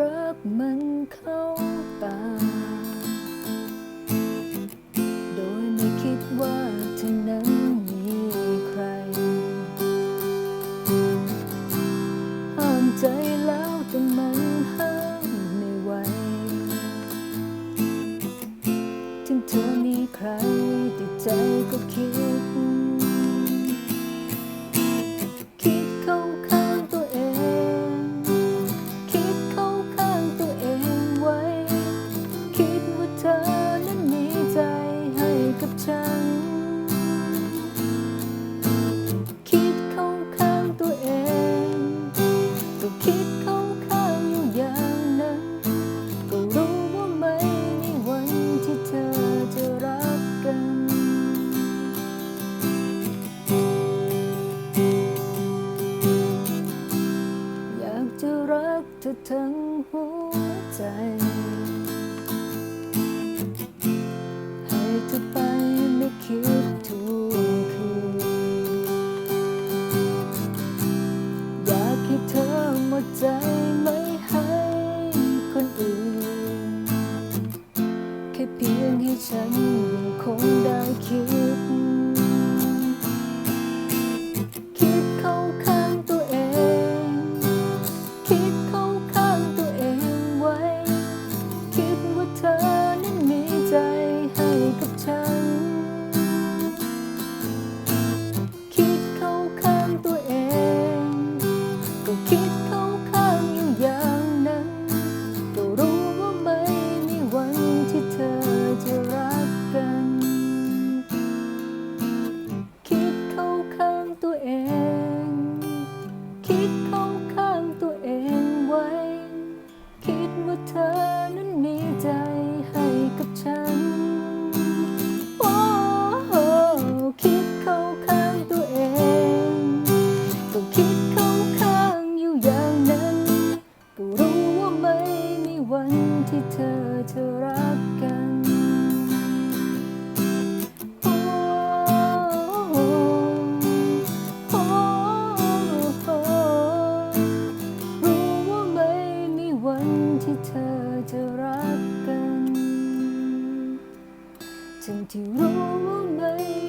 รักมันเข้าตา โดยไม่คิดว่าเธอนั้นมีใคร ห้ามใจแล้วแต่มันห้ามไม่ไหว ถึงเธอมีใครแต่ใจก็คิด ทั้งหัวใจ ให้เธอไปไม่คิดทุกคืนอยากให้เธอหมดใจไม่ให้คนอื่น แค่เพียงให้ฉัน เธอนั้นมีใจให้กับฉัน โอ้โหคิดเข้าข้างตัวเอง ก็คิดเข้าข้างอยู่อย่างนั้น ก็รู้ว่าไม่มีวันที่เธอจะรัก to roam away